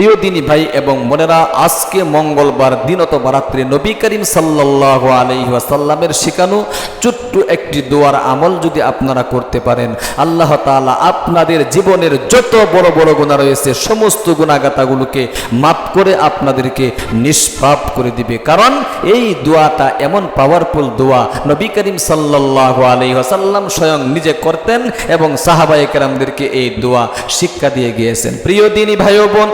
প্রিয় দিনী ভাই এবং বোনেরা, আজকে মঙ্গলবার দিন অথবা রাত্রে নবী করিম সাল্লাহ আলহি ওয়াসাল্লামের শেখানো ছোট্ট একটি দোয়ার আমল যদি আপনারা করতে পারেন, আল্লাহ তাআলা আপনাদের জীবনের যত বড় বড় গুণা রয়েছে, সমস্ত গুণাগাতাগুলোকে মাফ করে আপনাদেরকে নিষ্পাপ করে দিবে। কারণ এই দোয়াটা এমন পাওয়ারফুল দোয়া, নবী করিম সাল্লাহ আলহি ওয়াসাল্লাম স্বয়ং নিজে করতেন এবং সাহাবাই কেরামদেরকে এই দোয়া শিক্ষা দিয়ে গিয়েছেন। প্রিয় দিনী ভাই বোন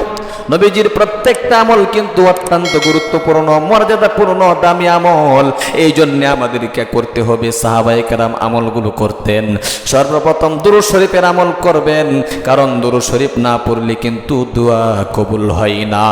নবীজির প্রত্যেকটা আমল কিন্তু অত্যন্ত গুরুত্বপূর্ণ, মর্যাদাপূর্ণ, দামি আমল। এই জন্য আমাদেরকে করতে হবে সাহাবাই কেরাম আমলগুলো করতেন। সর্বপ্রথম দুরু শরীফের আমল করবেন, কারণ দুরু শরীফ না পড়লে কিন্তু দোয়া কবুল হয় না।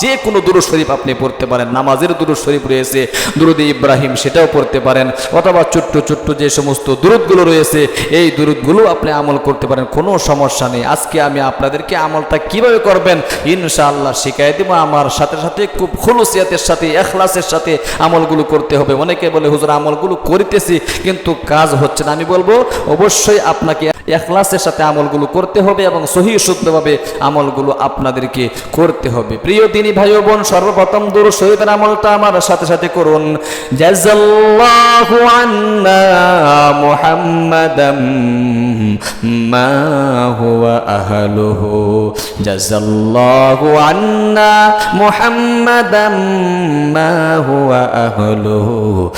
যে কোনো দুরু শরীফ আপনি পড়তে পারেন, নামাজের দুরু শরীফ রয়েছে, দুরুদ ইব্রাহিম সেটাও পড়তে পারেন, অথবা ছোট্ট ছোট্ট যে সমস্ত দুরুদগুলো রয়েছে, এই দুরুদগুলো আপনি আমল করতে পারেন, কোনো সমস্যা নেই। আজকে আমি আপনাদেরকে আমলটা কীভাবে করবেন ইনশাআল্লাহ শিখাই দিব, আমার সাথে সাথে খুব খুলুসিয়াতের সাথে, এখলাসের সাথে আমলগুলো করতে হবে। অনেকে বলে, হুজুর, আমলগুলো করিতেছি, কিন্তু কাজ হচ্ছে না। আমি বলব, অবশ্যই আপনাকে এখলাসের সাথে আমলগুলো করতে হবে এবং সহি শুদ্ধভাবে আমলগুলো আপনাদেরকে করতে হবে। প্রিয় দিনী ভাই বোন, সর্বপ্রথম দূর শহীদের আমলটা আমার সাথে সাথে করুন। জাজাল্লাহু আন্না মুহাম্মাদাম মা হুয়া আহলুহু। জাজাল্লাহু আন্না মুহাম্মাদাম মা হুয়া আহলুহু।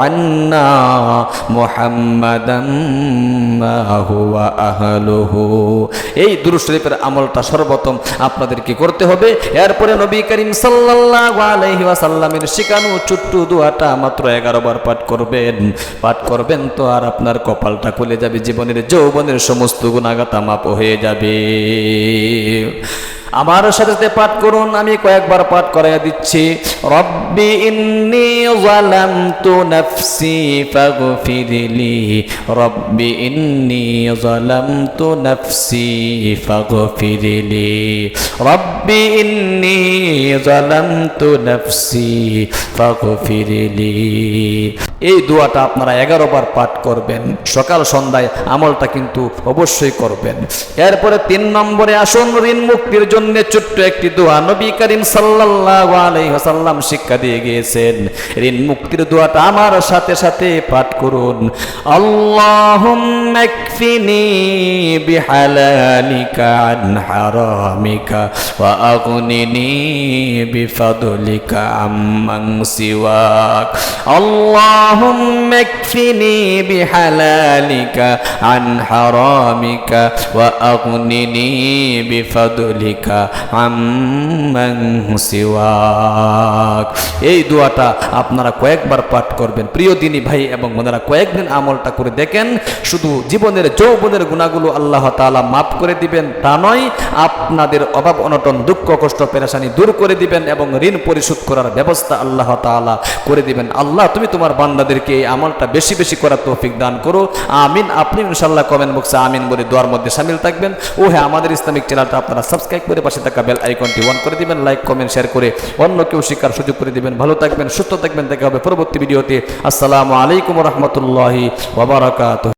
আন্না মুহাম্মাদাম এই দুরূদ শরীফের আমলটা সর্বপ্রথম আপনাদেরকে করতে হবে। এরপরে নবী করিম আলাইহি ওয়াসাল্লামের শিখানো ছোট্ট দোয়াটা মাত্র 11 বার পাঠ করবেন। পাঠ করবেন তো আর আপনার কপালটা খুলে যাবে, জীবনের যৌবনের সমস্ত গুণাগাতা মাপ হয়ে যাবে। আমার সাথে সাথে পাঠ করুন, আমি কয়েকবার পাঠ করাইয়া দিচ্ছি। রব্বি ইন্নি জালামতু নাফসি ফাগফিরলি রব্বি ইন্নি জালামতু নাফসি ফাগফিরলি রব্বি ইন্নি জালামতু নাফসি ফাগফিরলি এই দোয়াটা আপনারা এগারো বার পাঠ করবেন। সকাল সন্ধ্যায় আমলটা কিন্তু অবশ্যই করবেন। এরপরে তিন নম্বরে আসুন, ঋণ মুক্তির জন্য ছোট্ট একটি দোয়া। নবী করিম সাল্লাল্লাহু আলাইহি শিক্ষা দিয়ে গিয়েছেন, ঋণ মুক্তির দোয়াটা আমার সাথে সাথে পাঠ করুন। আল্লাহ اللهم اكفني بحلالك عن حرامك وأغنني بفضلك عمن سواك এই দোয়াটা আপনারা কয়েকবার পাঠ করবেন প্রিয় দিনী ভাই এবং বোনেরা কয়েকদিন আমলটা করে দেখেন শুধু জীবনের যৌবনের গুণাগুলো আল্লাহ তাআলা মাফ করে দিবেন তা নয় আপনাদের অভাব অনটন দুঃখ কষ্ট পেরেশানি দূর করে দিবেন এবং ঋণ পরিশোধ করার ব্যবস্থা আল্লাহ তাআলা করে দিবেন আল্লাহ তুমি তোমার বান্দাদেরকে এই আমলটা বেশি বেশি করার তৌফিক দান করো। আমিন। আপনি ইনশাল্লাহ কমেন্ট বক্সে আমিন বলে দোয়ার মধ্যে সামিল থাকবেন। ও হ্যাঁ আমাদের ইসলামিক চ্যানেলটা আপনারা সাবস্ক্রাইব করে পাশে থাকা বেল আইকনটি অন করে দিবেন, লাইক, কমেন্ট, শেয়ার করে অন্য কেউ শিকার সুযোগ করে দিবেন। ভালো থাকবেন, সুস্থ থাকবেন। দেখা হবে পরবর্তী ভিডিওতে। আসসালামু আলাইকুম রহমতুল্লাহি ওবরাকাত